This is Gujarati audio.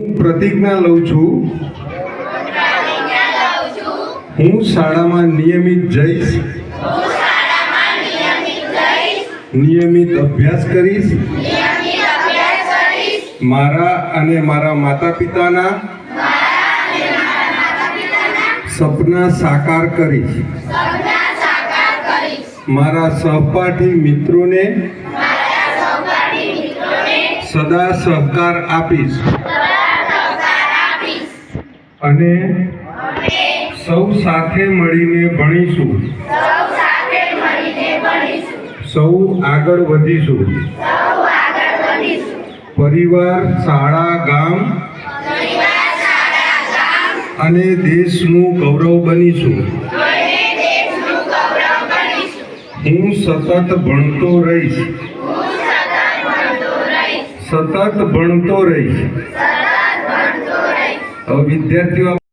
હું પ્રતિજ્ઞા લઉં છું. હું શાળામાં નિયમિત જઈશ. નિયમિત અભ્યાસ કરીશ. મારા અને મારા માતા પિતાના સપના સાકાર કરીશ. મારા સહપાઠી મિત્રોને સદા સહકાર આપીશ. અને સૌ સાથે મળીને ભણીશું. સૌ આગળ વધીશું. પરિવાર, શાળા, ગામ અને દેશનું ગૌરવ બનીશું. હું સતત ભણતો રહીશ. સતત ભણતો રહીશ. এবং বিদ্যার্থীও